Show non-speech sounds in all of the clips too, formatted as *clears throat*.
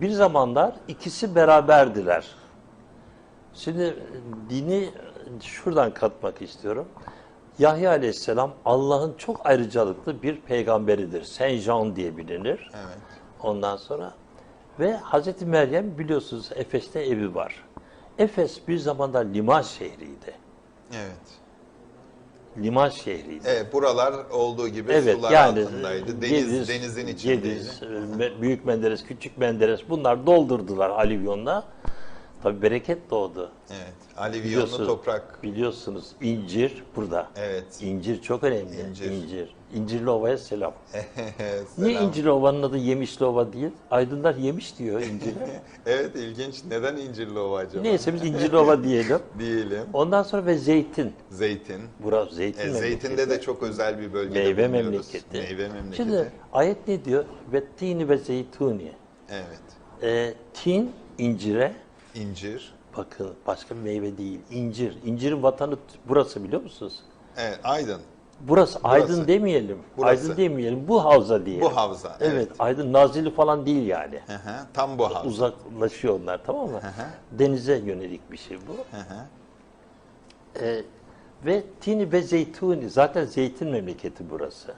bir zamanlar ikisi beraberdiler. Şimdi dini şuradan katmak istiyorum. Yahya Aleyhisselam Allah'ın çok ayrıcalıklı bir peygamberidir. Saint Jean diye bilinir. Evet. Ondan sonra ve Hazreti Meryem biliyorsunuz Efes'te evi var. Efes bir zamanlar liman şehriydi. Evet. Liman şehriydi. Evet, buralar olduğu gibi Evet sular yani altındaydı. Deniz, Gediz, denizin içindeydi. Gediz, Büyük Menderes, Küçük Menderes bunlar doldurdular Alivyon'la. Tabi bereket doğdu. Evet. Biliyorsunuz, toprak. biliyorsunuz incir burada. Evet. İncir çok önemli. İncir. İncir. İncirli Ova'ya selam. *laughs* Selam. Niye İncirli Ova'nın adı Yemişli Ova değil? Aydınlar yemiş diyor inciri. *laughs* Evet ilginç. Neden İncirliova acaba? Neyse biz İncirli Ova *laughs* diyelim. Diyelim. Ondan sonra ve zeytin. Zeytin. Burası zeytin E, zeytinde de çok özel bir bölgede Meyve bulunuyoruz. memleketi. Meyve memleketi. Şimdi ayet ne diyor? Ve tini ve zeytuni. Evet. E, tin incire İncir. bakın başka bir meyve değil. İncir. İncirin vatanı burası biliyor musunuz? Evet. Aydın. Burası, Aydın demeyelim. Burası. Aydın demeyelim. Bu havza diyelim. Bu havza, Evet. evet. Aydın Nazilli falan değil yani. Hı hı. Tam bu havza. Uzaklaşıyor onlar tamam mı? hı. Denize yönelik bir şey bu. Hı hı. Ee, ve tini ve zeytuni zaten zeytin memleketi burası.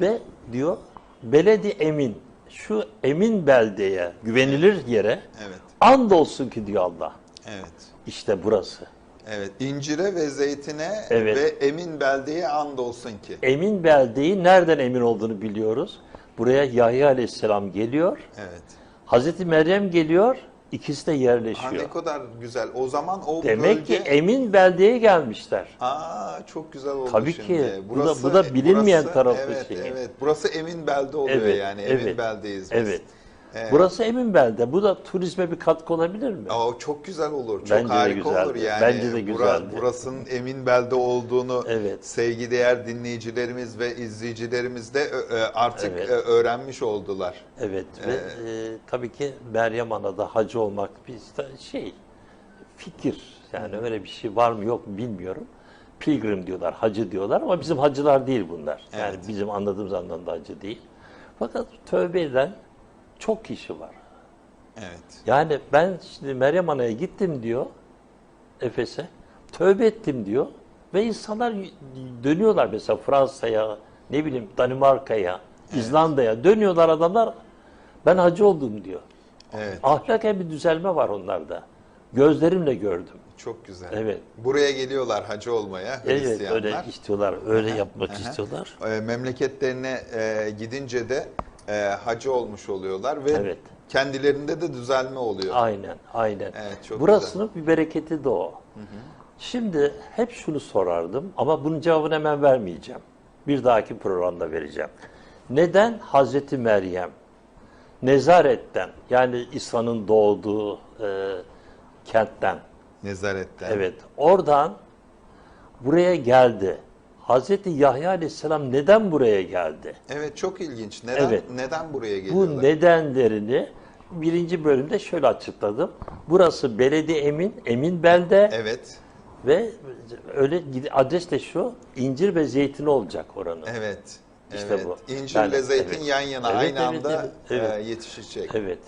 Ve diyor beledi emin şu emin beldeye güvenilir yere Evet. And olsun ki diyor Allah. Evet. İşte burası. Evet. İncire ve zeytine Evet. ve emin beldeye and olsun ki. Emin beldeyi nereden emin olduğunu biliyoruz. Buraya Yahya Aleyhisselam geliyor. Evet. Hazreti Meryem geliyor. İkisi de yerleşiyor. ne kadar güzel. O zaman o Demek bölge... ki emin beldeye gelmişler. Aa çok güzel oldu Tabii şimdi. ki. Bu da- bu da bilinmeyen tarafı evet, şeyi. Evet. Burası emin belde oluyor Evet, yani. Emin evet, beldeyiz biz. Evet. Evet. Burası emin belde. Bu da turizme bir katkı olabilir mi? Aa, çok güzel olur. Çok Bence de harika güzeldi. olur yani. Bence de güzeldi. burasının emin belde olduğunu Evet. sevgideğer dinleyicilerimiz ve izleyicilerimiz de artık Evet. öğrenmiş oldular. Evet ve e, tabii ki Meryem Ana'da hacı olmak bir şey fikir yani öyle bir şey var mı yok mu bilmiyorum. Pilgrim diyorlar, hacı diyorlar ama bizim hacılar değil bunlar. Yani Evet. bizim anladığımız anlamda hacı değil. Fakat tövbe eden çok kişi var. Evet. Yani ben şimdi Meryem Ana'ya gittim diyor Efes'e. Tövbe ettim diyor. Ve insanlar dönüyorlar mesela Fransa'ya, ne bileyim Danimarka'ya, İzlanda'ya dönüyorlar adamlar. Ben hacı oldum diyor. Evet. Ahlaken bir düzelme var onlarda. Gözlerimle gördüm. Çok güzel. Evet. Buraya geliyorlar hacı olmaya Evet Hristiyanlar. öyle istiyorlar, öyle yapmak istiyorlar. E, memleketlerine e, gidince de e, hacı olmuş oluyorlar ve Evet. kendilerinde de düzelme oluyor. Aynen, aynen. Evet, çok Burasının bir bereketi de o. Şimdi hep şunu sorardım ama bunun cevabını hemen vermeyeceğim. Bir dahaki programda vereceğim. Neden Hazreti Meryem Nezaret'ten yani İsa'nın doğduğu e, kentten Nezaret'ten. evet oradan buraya geldi. Hazreti Yahya Aleyhisselam neden buraya geldi? Evet çok ilginç. Neden Evet. neden buraya geliyorlar? Bu nedenlerini birinci bölümde şöyle açıkladım. Burası belediye emin, emin belde Evet. ve öyle adres de şu, incir ve zeytin olacak oranın. Evet. İşte evet. bu. İncirle Yani, zeytin evet. yan yana Evet, aynı evet, anda evet, evet. e, yetişecek. Evet,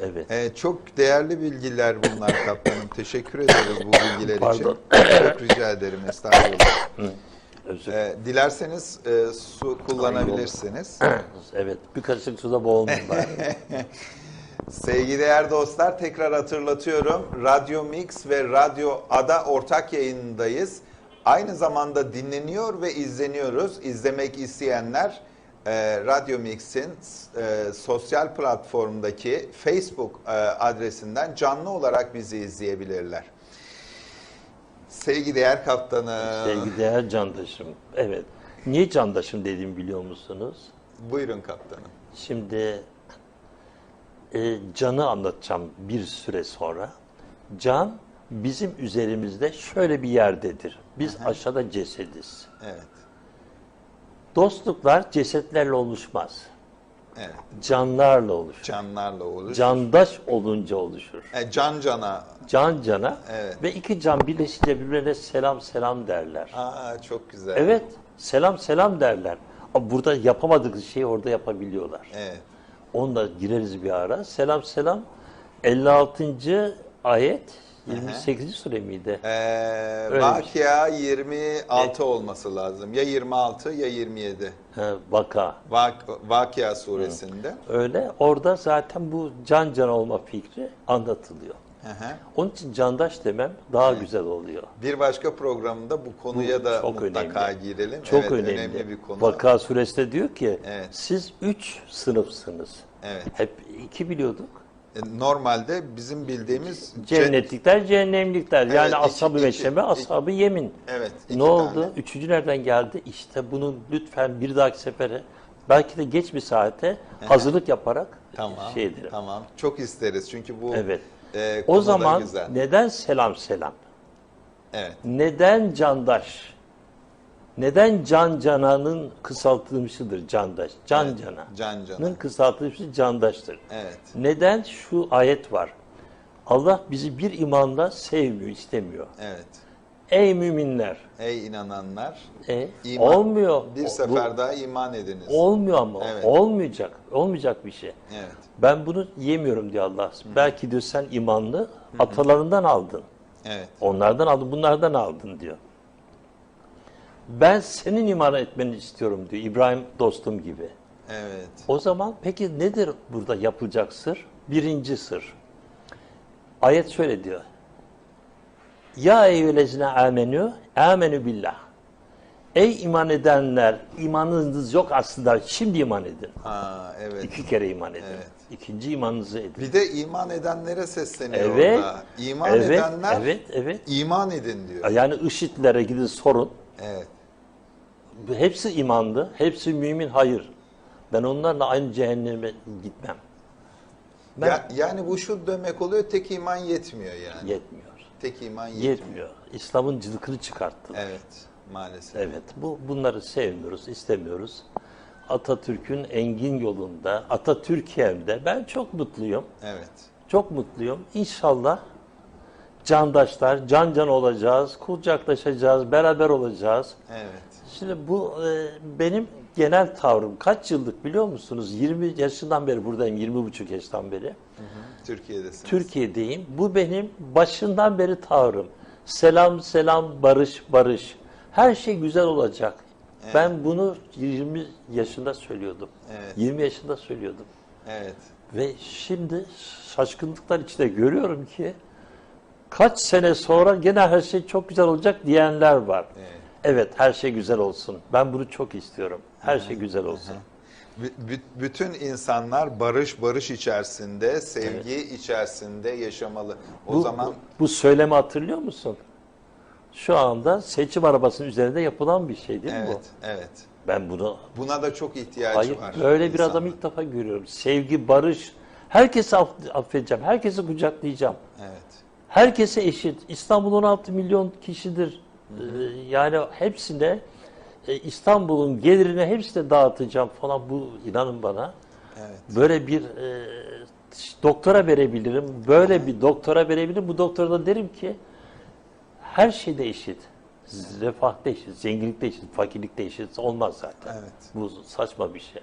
evet. Evet, çok değerli bilgiler bunlar kaptanım. Teşekkür ederiz bu bilgiler Pardon. için. Çok rica ederim estağfurullah. Özür E, dilerseniz e, su kullanabilirsiniz. *clears throat* Evet, bir kaşık suda bari. *laughs* Sevgili dostlar tekrar hatırlatıyorum. Radyo Mix ve Radyo Ada ortak yayındayız. Aynı zamanda dinleniyor ve izleniyoruz. İzlemek isteyenler e, Radyo Mix'in e, sosyal platformdaki Facebook e, adresinden canlı olarak bizi izleyebilirler. Sevgideğer kaptanım. Sevgideğer candaşım. Evet. Niye candaşım dediğimi biliyor musunuz? Buyurun kaptanım. Şimdi e, canı anlatacağım bir süre sonra. Can bizim üzerimizde şöyle bir yerdedir. Biz aşağıda cesediz. Evet. Dostluklar cesetlerle oluşmaz. Evet. Canlarla oluşur. Canlarla olur. Candaş olunca oluşur. E, can cana. Can cana Evet. ve iki can birleşince birbirine selam selam derler. Aa çok güzel. Evet, selam selam derler. Ama burada yapamadıkları şeyi orada yapabiliyorlar. Evet. Onunla gireriz bir ara. Selam selam. 56. ayet 28. sure miydi? Ee, Vakya 26 olması lazım. Ya 26 ya 27. He, vaka. Vak Vakya suresinde. Öyle. Orada zaten bu can can olma fikri anlatılıyor. Hı hı. Onun için candaş demem daha güzel oluyor. Bir başka programda bu konuya da çok mutlaka önemli. girelim. Çok evet, önemli. bir konu. Vaka suresinde diyor ki Evet. siz üç sınıfsınız. Evet. Hep iki biliyorduk. E, Normalde bizim bildiğimiz ce- Cennetlikler, cehennemlikler. Evet, yani iki- ashab-ı iki- meşrebe, iki- ashab-ı yemin. Evet. Ne oldu? tane. Üçüncü nereden geldi? İşte bunun lütfen bir dahaki sefere belki de geç bir saate hazırlık yaparak Tamam. şey edelim. Tamam. Çok isteriz çünkü bu Evet. e, O zaman güzel. neden selam selam? Evet. Neden candaş? Neden can cananın kısaltılmışıdır candaş? Can Evet, cananın Can cana. kısaltılmışı candaştır. Evet. Neden şu ayet var? Allah bizi bir imanla sevmiyor, istemiyor. Evet. Ey müminler. Ey inananlar. E, iman- olmuyor. Bir Bu- sefer daha iman ediniz. olmuyor ama. Evet. Olmayacak. Olmayacak bir şey. Evet. Ben bunu yemiyorum diyor Allah. Belki diyor sen imanlı atalarından aldın. Evet. Onlardan aldın, bunlardan aldın diyor. Ben senin iman etmeni istiyorum diyor İbrahim dostum gibi. Evet. O zaman peki nedir burada yapılacak sır? Birinci sır. Ayet şöyle diyor. Ya eyyühellezine amenü, amenü billah. Ey iman edenler, imanınız yok aslında, şimdi iman edin. Ha, evet. İki kere iman edin. Evet. İkinci imanınızı edin. Bir de iman edenlere sesleniyor Evet, orada. İman evet, edenler evet, evet. iman edin diyor. Yani IŞİD'lere gidin sorun. Evet. Hepsi imandı, hepsi mümin, hayır. Ben onlarla aynı cehenneme gitmem. Ben Ya, yani bu şu demek oluyor tek iman yetmiyor yani. yetmiyor. tek iman yetmiyor. Yetmiyor. İslam'ın cılkını çıkarttı. Evet. Maalesef. Evet, bu bunları sevmiyoruz, istemiyoruz. Atatürk'ün engin yolunda, Atatürk'emde ben çok mutluyum. Evet. Çok mutluyum. İnşallah candaşlar, can can olacağız, kucaklaşacağız, beraber olacağız. Evet. Şimdi bu e, benim genel tavrım. Kaç yıllık biliyor musunuz? 20 yaşından beri buradayım, 20 buçuk yaştan beri. Türkiye'desiniz. Türkiye'deyim. Bu benim başından beri tavrım. Selam selam, barış barış. Her şey güzel olacak. Ben bunu 20 yaşında söylüyordum. Evet. 20 yaşında söylüyordum. Evet. Ve şimdi şaşkınlıklar içinde görüyorum ki kaç sene sonra gene her şey çok güzel olacak diyenler var. Evet. Evet her şey güzel olsun. Ben bunu çok istiyorum. Her şey güzel olsun. Bü- bütün insanlar barış barış içerisinde, sevgi içerisinde yaşamalı. O bu, zaman bu, bu söylemi hatırlıyor musun? Şu anda seçim arabasının üzerinde yapılan bir şey değil mi evet, bu? evet. Ben bunu Buna da çok ihtiyacı hayır var. böyle bir adamı ilk defa görüyorum. Sevgi, barış. Herkesi aff- affedeceğim. Herkesi kucaklayacağım. Evet. Herkese eşit. İstanbul 16 milyon kişidir. Ee, yani hepsine e, İstanbul'un gelirini hepsine dağıtacağım falan bu inanın bana. Evet. Böyle bir e, doktora verebilirim. Böyle bir doktora verebilirim. Bu doktora da derim ki her şeyde eşit. Refahta eşit, zenginlikte eşit, fakirlikte eşit olmaz zaten. Evet. Bu saçma bir şey.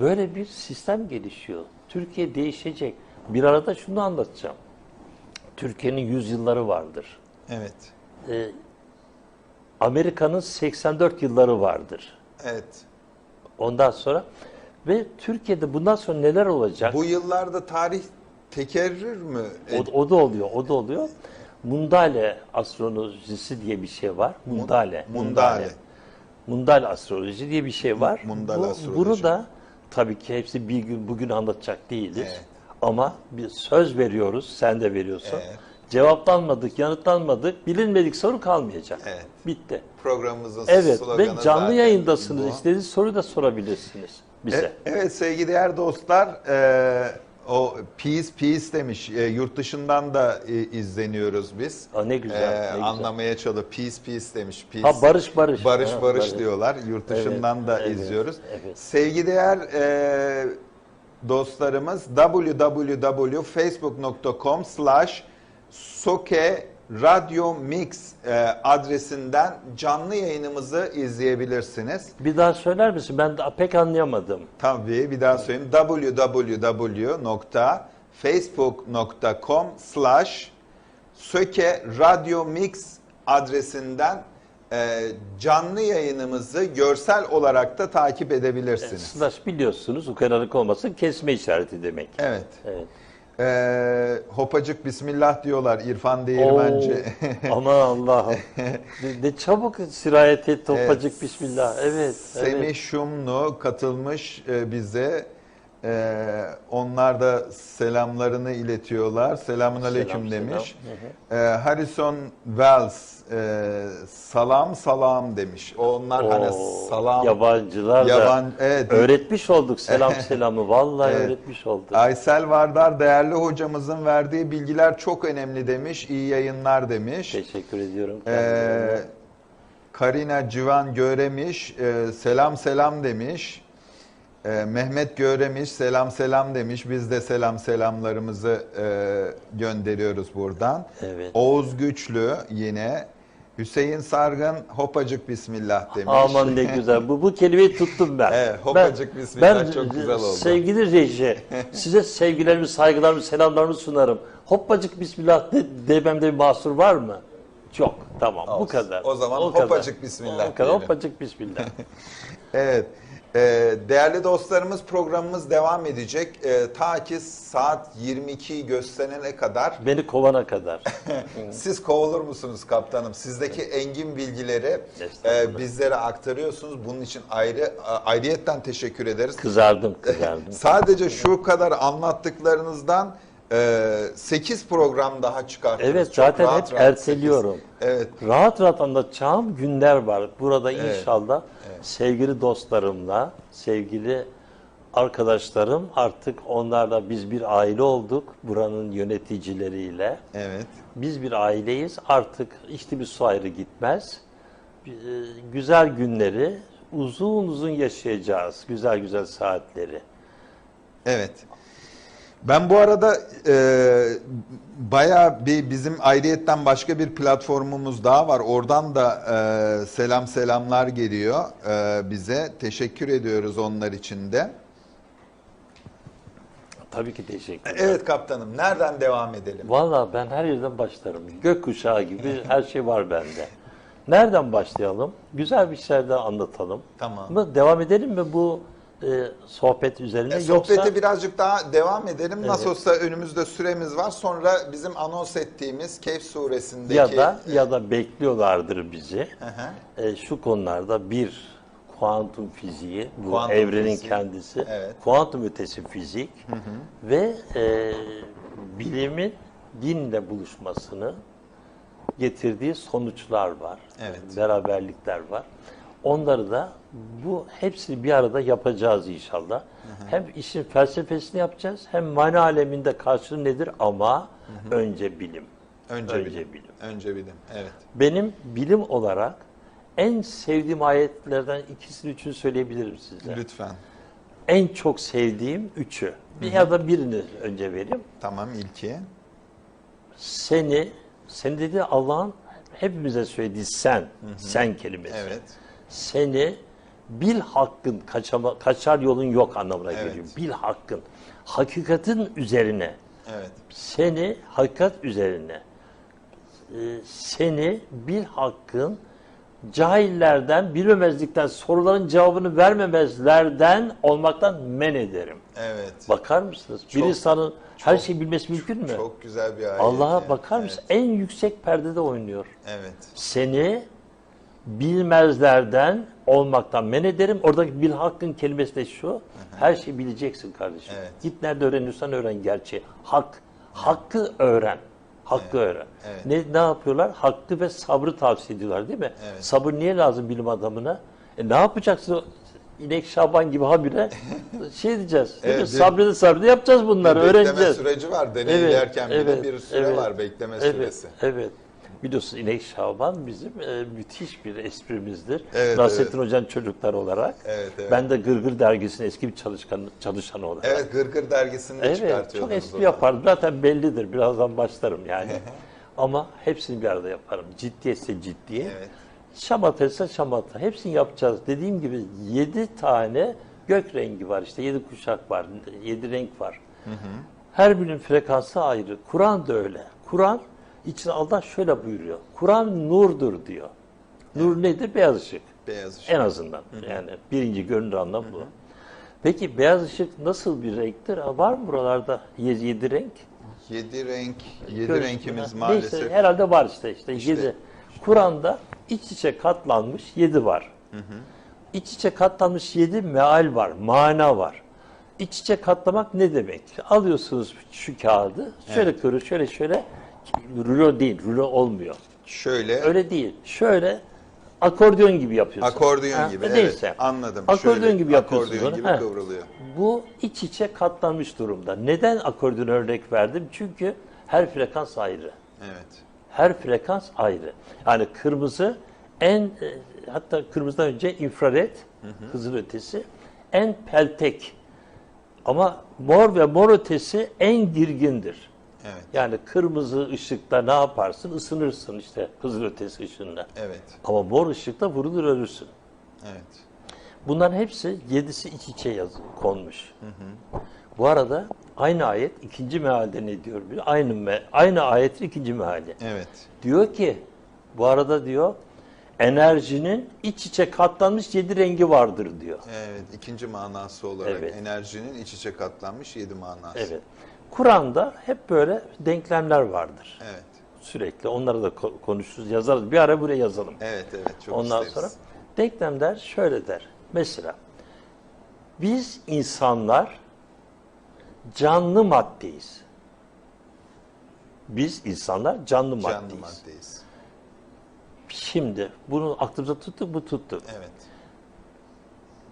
Böyle bir sistem gelişiyor. Türkiye değişecek. Bir arada şunu anlatacağım. Türkiye'nin yüzyılları vardır. Evet. Ee, Amerika'nın 84 yılları vardır. Evet. Ondan sonra ve Türkiye'de bundan sonra neler olacak? Bu yıllarda tarih tekerrür mü? E, O, o da oluyor, o da oluyor. Mundale astrolojisi diye bir şey var. Mundale. Mundale. Mundale astroloji diye bir şey var. Mundale Bu- astroloji. Bunu da tabii ki hepsi bir gün bugün anlatacak değiliz. Evet. Ama bir söz veriyoruz, sen de veriyorsun. Evet. Cevaplanmadık, yanıtlanmadık, bilinmedik soru kalmayacak. Evet. Bitti. programımızın Evet sloganı ve canlı yayındasınız. bu. İstediğiniz soruyu da sorabilirsiniz bize. E- Evet sevgili dostlar, e, o peace peace demiş. E, yurt dışından da e, izleniyoruz biz. Aa, ne güzel, E, ne güzel. Anlamaya çalış. Peace peace demiş. Peace. Ha barış barış. Barış Ha, barış diyorlar. Yurt dışından Evet, da evet, izliyoruz. evet. Sevgideğer e, dostlarımız www.facebook.com slash soke Radyo Mix e, adresinden canlı yayınımızı izleyebilirsiniz. Bir daha söyler misin? Ben de pek anlayamadım. Tabii bir daha söyleyeyim. www.facebook.com slash Söke Radyo Mix adresinden e, canlı yayınımızı görsel olarak da takip edebilirsiniz. Slash biliyorsunuz ukaralık olmasın kesme işareti demek. Evet. Evet. Ee, hopacık bismillah diyorlar İrfan Değirmenci. Oo, *laughs* aman Allah'ım. ne, ne çabuk sirayet etti hopacık Evet. bismillah. Evet. Semih evet. Şumlu katılmış e, bize. Ee, onlar da selamlarını iletiyorlar. Selamun aleyküm Selam, demiş. selam. Ee, Harrison Wells e, salam salam demiş. Onlar hani Oo, salam Yabancılar Yaban- da evet. öğretmiş olduk selam *laughs* selamı. Vallahi Evet. öğretmiş olduk. Aysel Vardar değerli hocamızın verdiği bilgiler çok önemli demiş. İyi yayınlar demiş. Teşekkür ediyorum. Ee. Karina Civan Göremiş e, selam selam demiş. E, Mehmet Göremiş selam selam demiş. Biz de selam selamlarımızı e, gönderiyoruz buradan. Evet. Oğuz Güçlü yine. Hüseyin Sargın hopacık bismillah demiş. Aman ne güzel. Bu bu kelimeyi tuttum ben. Evet, hopacık bismillah çok güzel oldu. Sevgili reji, size sevgilerimi, saygılarımı, selamlarımı sunarım. Hoppacık bismillah de, dememde bir mahsur var mı? Çok. Tamam. Bu Olsun. kadar. O zaman kadar. hoppacık bismillah O kadar. diyelim. Hoppacık bismillah. *laughs* Evet. Ee, değerli dostlarımız programımız devam edecek. Ee, ta ki saat 22'yi gösterene kadar Beni kovana kadar. *laughs* siz kovulur musunuz kaptanım? Sizdeki engin bilgileri e, bizlere aktarıyorsunuz. Bunun için ayrı ayrıyetten teşekkür ederiz. Kızardım, kızardım. Sadece şu kadar anlattıklarınızdan 8 program daha çıkarttınız. Evet, Çok zaten rahat hep rahat erteliyorum. sekiz. Evet. Rahat rahat anlatacağım günler var. Burada Evet, inşallah sevgili dostlarımla, sevgili arkadaşlarım artık onlarla biz bir aile olduk. Buranın yöneticileriyle. Evet. Biz bir aileyiz. Artık işte bir su ayrı gitmez. Bir, e, Güzel günleri uzun uzun yaşayacağız. Güzel güzel saatleri. Evet. Ben bu arada e, bayağı bir bizim ayrıyetten başka bir platformumuz daha var. Oradan da e, selam selamlar geliyor e, bize. Teşekkür ediyoruz onlar için de. Tabii ki teşekkür Evet kaptanım nereden devam edelim? Valla ben her yerden başlarım. Gökkuşağı gibi her şey var bende. Nereden başlayalım? Güzel bir şeylerden anlatalım. Tamam. Mı? Devam edelim mi bu e, sohbet üzerine? E, sohbete Yoksa birazcık daha devam edelim. Nasıl Evet. olsa önümüzde süremiz var. Sonra bizim anons ettiğimiz Kehf suresindeki ya da ya da bekliyorlardır bizi. Hı hı. E, şu konularda bir kuantum fiziği, bu Kuantum evrenin fiziği. kendisi, Evet. kuantum ötesi fizik ve e, bilimin dinle buluşmasını getirdiği sonuçlar var. Evet. Beraberlikler var. Onları da bu hepsini bir arada yapacağız inşallah. Hem işin felsefesini yapacağız hem mana aleminde karşılığı nedir ama önce bilim. önce, önce bilim. bilim. Önce bilim. Evet. Benim bilim olarak en sevdiğim ayetlerden ikisini üçünü söyleyebilirim size. Lütfen. En çok sevdiğim üçü. Bir ya da birini önce vereyim. Tamam ilki. Seni, seni dedi Allah'ın hepimize söylediği sen, sen kelimesi. Evet. Seni bil hakkın kaçama, kaçar yolun yok anlamına Evet. geliyor. Bil hakkın. Hakikatin üzerine. Evet. Seni hakikat üzerine. e, Seni bil hakkın cahillerden, bilmemezlikten, soruların cevabını vermemezlerden olmaktan men ederim. Evet. Bakar mısınız? bir Çok- insanın her şeyi bilmesi mümkün mü? Çok güzel bir ayet. Allah'a bakar Evet, mısın? En yüksek perdede oynuyor. Evet. Seni bilmezlerden olmaktan men ederim. Oradaki bil hakkın kelimesi de şu. Her şeyi bileceksin kardeşim. Evet. Git nerede öğreniyorsan öğren gerçeği. Hak. Hakkı öğren. Hakkı öğren. evet. Ne, ne yapıyorlar? Hakkı ve sabrı tavsiye ediyorlar değil mi? Evet. Sabır niye lazım bilim adamına? E ne yapacaksın? İnek Şaban gibi habire *laughs* şey diyeceğiz. Değil? Evet, Sabrede sabrede yapacağız bunları. Bir bekleme öğreneceğiz. süreci var. Deneylerken bile bir süre evet, var. Bekleme evet, süresi. Evet. Biliyorsun İnek Şaban bizim e, müthiş bir esprimizdir. Evet, Nasrettin Hoca'nın çocuklar olarak. Evet, evet. Ben de Gırgır Dergisi'nin eski bir çalışkan, çalışanı olarak. Evet Gırgır dergisinde Evet, çok çıkartıyordunuz. espri onu. yapardım. Zaten bellidir. Birazdan başlarım yani. Ama hepsini bir arada yaparım. Ciddiyetse ciddiye. Evet. Şamata ise şamata. Hepsini yapacağız. Dediğim gibi yedi tane gök rengi var işte. Yedi kuşak var. Yedi renk var. Her birinin frekansı ayrı. Kur'an da öyle. Kur'an içine Allah şöyle buyuruyor. Kur'an nurdur diyor. Nur nedir? Beyaz ışık. Beyaz ışık. En azından. Yani birinci görünür anlam bu. Peki beyaz ışık nasıl bir renktir? Var mı buralarda yedi, renk? Yedi renk, yedi Görüş- renkimiz Ha, maalesef. Neyse, herhalde var işte. işte, İşte. yedi. Kur'an'da iç içe katlanmış yedi var. İç içe katlanmış yedi meal var, mana var. İç içe katlamak ne demek? Alıyorsunuz şu kağıdı, şöyle kırı, şöyle şöyle, rulo değil, rulo olmuyor. Şöyle Öyle değil. Şöyle akordeon gibi yapıyorsun. akordeon Ha, gibi. Neyse. Evet, anladım. Akordeon Şöyle, gibi yapıyorsunuz Akordeon gibi Ha. kıvrılıyor. Bu iç içe katlanmış durumda. Neden akordeon örnek verdim? Çünkü her frekans ayrı. Evet. Her frekans ayrı. Yani kırmızı en e, hatta kırmızıdan önce infrared, hızın ötesi en peltek. Ama mor ve mor ötesi en girgindir. Evet. Yani kırmızı ışıkta ne yaparsın? Isınırsın işte hızın ötesi ışığında. Evet. Ama mor ışıkta vurulur ölürsün. Evet. Bunların hepsi yedisi iç içe yaz konmuş. Bu arada aynı ayet ikinci mealde ne diyor? Aynı me aynı ayetin ikinci meali. Evet. Diyor ki bu arada diyor enerjinin iç içe katlanmış yedi rengi vardır diyor. Evet. ikinci manası olarak Evet. enerjinin iç içe katlanmış yedi manası. Evet. Kur'an'da hep böyle denklemler vardır. Evet. Sürekli onları da ko- konuşuruz, yazarız. Bir ara buraya yazalım. Evet, evet. Çok Ondan isteriz. sonra denklemler şöyle der. Mesela biz insanlar canlı maddeyiz. Biz insanlar canlı maddeyiz. canlı maddeyiz. Şimdi bunu aklımıza tuttuk bu tuttuk. Evet.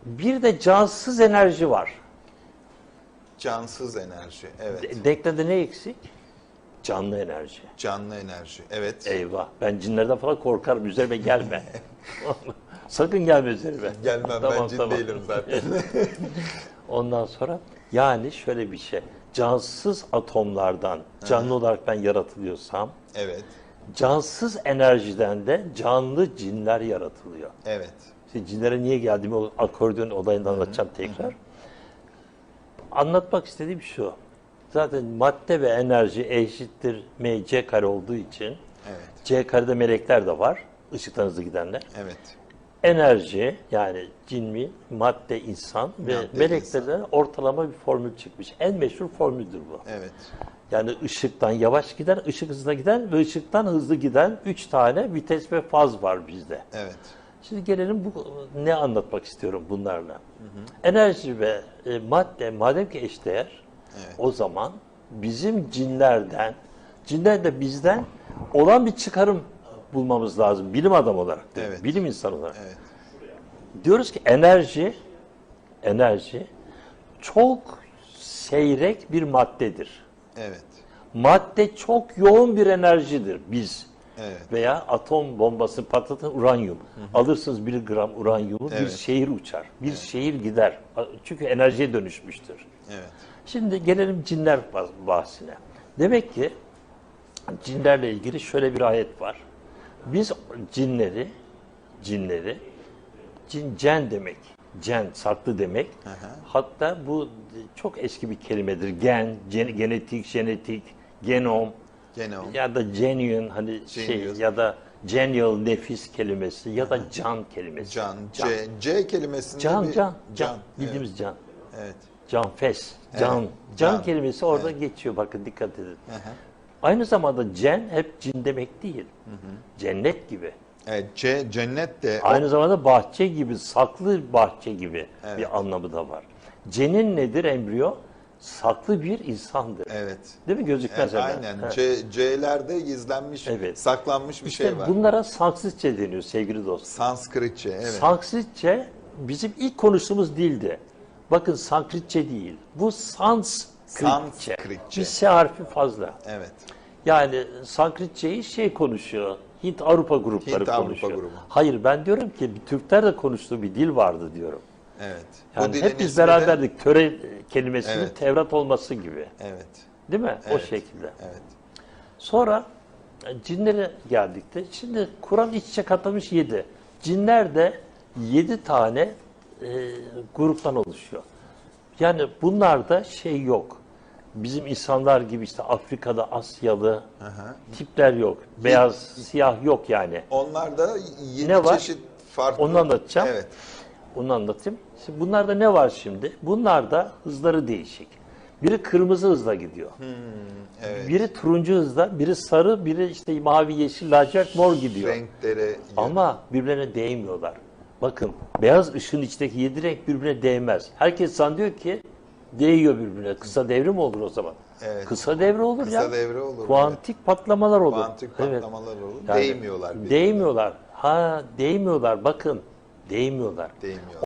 Bir de cansız enerji var. Cansız enerji. Evet. De- ne eksik? Canlı enerji. Canlı enerji. Evet. Eyvah ben cinlerden falan korkarım üzerime gelme. *laughs* Sakın gelme üzerime. Gelmem ben Tamam, cin tamam. değilim zaten. *laughs* Ondan sonra yani şöyle bir şey. Cansız atomlardan canlı olarak ben yaratılıyorsam, evet. cansız enerjiden de canlı cinler yaratılıyor. Evet. İşte cinlere niye geldiğimi o akordeon olayını anlatacağım tekrar. Anlatmak istediğim şu. Zaten madde ve enerji eşittir mc kare olduğu için Evet. c karede melekler de var. Işıktan hızlı gidenler. Evet. enerji yani cin mi, madde, insan ve Madde, meleklerden ortalama bir formül çıkmış. En meşhur formüldür bu. Evet. Yani ışıktan yavaş giden, ışık hızına giden ve ışıktan hızlı giden üç tane vites ve faz var bizde. Evet. Şimdi gelelim bu ne anlatmak istiyorum bunlarla. Enerji ve e, madde madem ki eşdeğer Evet. o zaman bizim cinlerden, cinler de bizden olan bir çıkarım bulmamız lazım bilim adamı olarak, değil? Evet. bilim insanı olarak. Evet. Diyoruz ki enerji enerji çok seyrek bir maddedir. Evet. Madde çok yoğun bir enerjidir biz. Evet. Veya atom bombası patlatan uranyum. Alırsınız bir gram uranyumu bir Evet. şehir uçar. Bir şehir gider. Çünkü enerjiye dönüşmüştür. Evet. Şimdi gelelim cinler bah- bahsine. Demek ki cinlerle ilgili şöyle bir ayet var. Biz cinleri, cinleri, cin cen demek, cen saklı demek. Hatta bu çok eski bir kelimedir. Gen, gen- genetik, jenetik, genom Genom. ya da genuine hani şey Genius. ya da genial nefis kelimesi ya da can kelimesi. Can. C, C kelimesinde Can, bir... can, can. Evet. Bildiğimiz can. Evet. Canfes, Evet, can. Can, can. kelimesi orada geçiyor bakın dikkat edin. Aynı zamanda cen hep cin demek değil. Cennet gibi. Evet. C, cennet de... Aynı zamanda bahçe gibi, saklı bahçe gibi Evet. bir anlamı da var. Cenin nedir embriyo? Saklı bir insandır. Evet. Değil mi? Gözükmez Evet, hemen. aynen. C, C'lerde gizlenmiş, Evet. saklanmış bir İşte şey var. bunlara Sanskritçe deniyor sevgili dostlar. Sanskritçe, evet. Sanskritçe bizim ilk konuştuğumuz dildi. Bakın Sanskritçe değil. Bu Sanskritçe. Sanskritçe. Bir S harfi fazla. evet. Yani Sanskritçeyi şey konuşuyor. Hint Avrupa grupları Hint Avrupa konuşuyor. grubu. Hayır ben diyorum ki Türkler de konuştuğu bir dil vardı diyorum. Evet. Yani hep biz ismi de- beraberdik. Töre kelimesinin Evet. Tevrat olması gibi. Evet. Değil mi? O Evet. şekilde. Evet. Sonra Cinlere geldik de. Şimdi Kur'an iç içe katılmış yedi. Cinler de yedi tane e, gruptan oluşuyor. Yani bunlarda şey yok. Bizim insanlar gibi işte Afrika'da Asyalı tipler yok. Beyaz, siyah yok yani. Onlarda yedi Ne var? çeşit farklı. Onu anlatacağım. Evet. Onu anlatayım. Şimdi bunlarda ne var şimdi? Bunlarda hızları değişik. Biri kırmızı hızla gidiyor. evet. Biri turuncu hızla, biri sarı, biri işte mavi, yeşil, lacivert, mor gidiyor. Renklere Ama birbirine değmiyorlar. Bakın beyaz ışığın içindeki yedi renk birbirine değmez. Herkes zannediyor ki değiyor birbirine. Kısa devre mi olur o zaman? Evet. Kısa devre olur Kısa ya. devre olur, Kuantik patlamalar olur. Kuantik Evet. patlamalar olur. Yani Değmiyorlar birbirine. Değmiyorlar. Ha değmiyorlar bakın. Değmiyorlar. değmiyor.